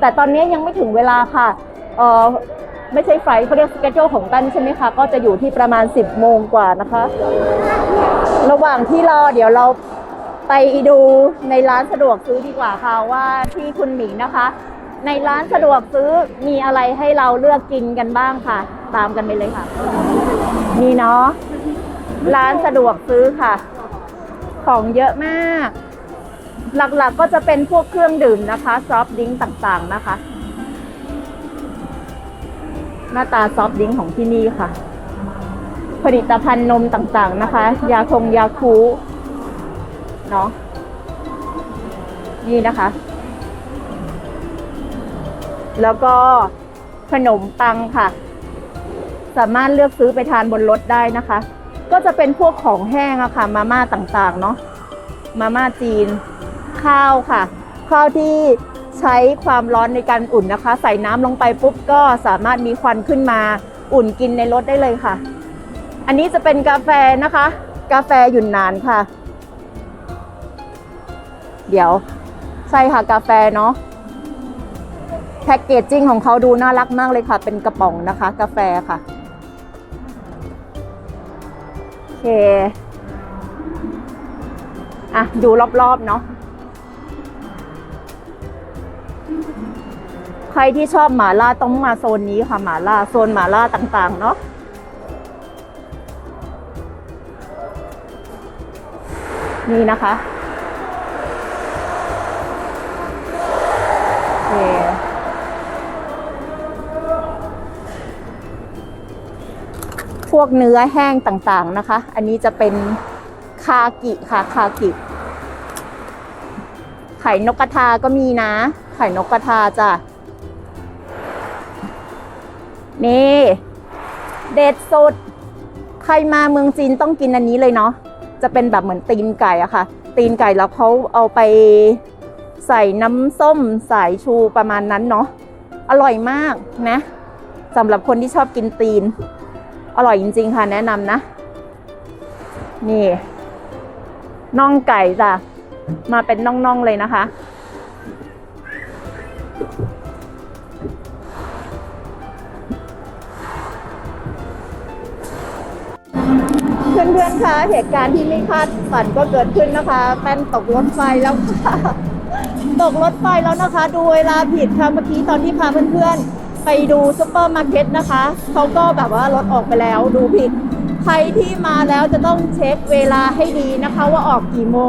แต่ตอนนี้ยังไม่ถึงเวลาค่ะเออไม่ใช่ไฟเขาเรียกสเกจโจของตั้นใช่ไหมคะ ก็จะอยู่ที่ประมาณ 10 โมงกว่านะคะ ระหว่างที่รอเดี๋ยวเราไปดูในร้านสะดวกซื้อดีกว่าค่ะว่าที่คุณหมิงนะคะ ในร้านสะดวกซื้อมีอะไรให้เราเลือกกินกันบ้างค่ะ ตามกันไปเลยค่ะ นี่เนาะร้านสะดวกซื้อค่ะ ของเยอะมาก หลักๆก็จะเป็นพวกเครื่องดื่มนะคะซอฟต์ดิงต่างๆนะคะ หน้าตาซอฟต์ดิงของที่นี่ค่ะ ผลิตภัณฑ์นมต่างๆนะคะ ยาคงยาคูเนาะนี่นะคะ แล้วก็ขนมปังค่ะ สามารถเลือกซื้อไปทานบนรถได้นะคะ ก็จะเป็นพวกของแห้งอะค่ะ มาม่าต่างๆ เนาะมาม่าจีน ข้าวค่ะ ข้าวที่ใช้ความร้อนในการอุ่นนะคะ ใส่น้ำลงไปปุ๊บก็สามารถมีควันขึ้นมาอุ่นกินในรถได้เลยค่ะ อันนี้จะเป็นกาแฟนะคะ กาแฟหยุ่นนานค่ะ เดี๋ยวใช่ค่ะกาแฟเนาะแพ็กเกจจิ้งของเขาดูน่ารักมากเลยค่ะ เป็นกระป๋องนะคะ กาแฟค่ะโอเค อะ ดูรอบๆ เนาะ ใครที่ชอบหมาล่าต้องมาโซนนี้ค่ะหมาล่าโซนหมาล่าต่างๆเนาะนี่นะคะพวกเนื้อแห้งต่างๆนะคะ อันนี้จะเป็นคากิค่ะคากิ ไข่นกกระทาก็มีนะ ไข่นกกระทาจ้ะ นี่ เด็ดสุด ใครมาเมืองจีนต้องกินอันนี้เลยเนาะจะเป็นแบบเหมือนตีนไก่อะค่ะ ตีนไก่แล้วเขาเอาไปใส่น้ำส้มสายชูประมาณนั้นเนาะอร่อยมากนะสำหรับคนที่ชอบกินตีน อร่อยจริง ๆ ค่ะแนะนำนะ นี่น่องไก่จ้ะมาเป็นน่อง ๆ เลยนะคะ เพื่อนๆคะเหตุการณ์ที่ไม่คาดฝันก็เกิดขึ้นนะคะแป้นตกรถไฟแล้วค่ะตกรถไฟแล้วนะคะ ดูเวลาผิดค่ะเมื่อกี้ตอนที่พาเพื่อนๆ ไปดูซุปเปอร์มาร์เก็ตนะคะเขาก็แบบว่ารถออกไปแล้วดูผิด ใครที่มาแล้วจะต้องเช็คเวลาให้ดีนะคะ ว่าออกกี่โมง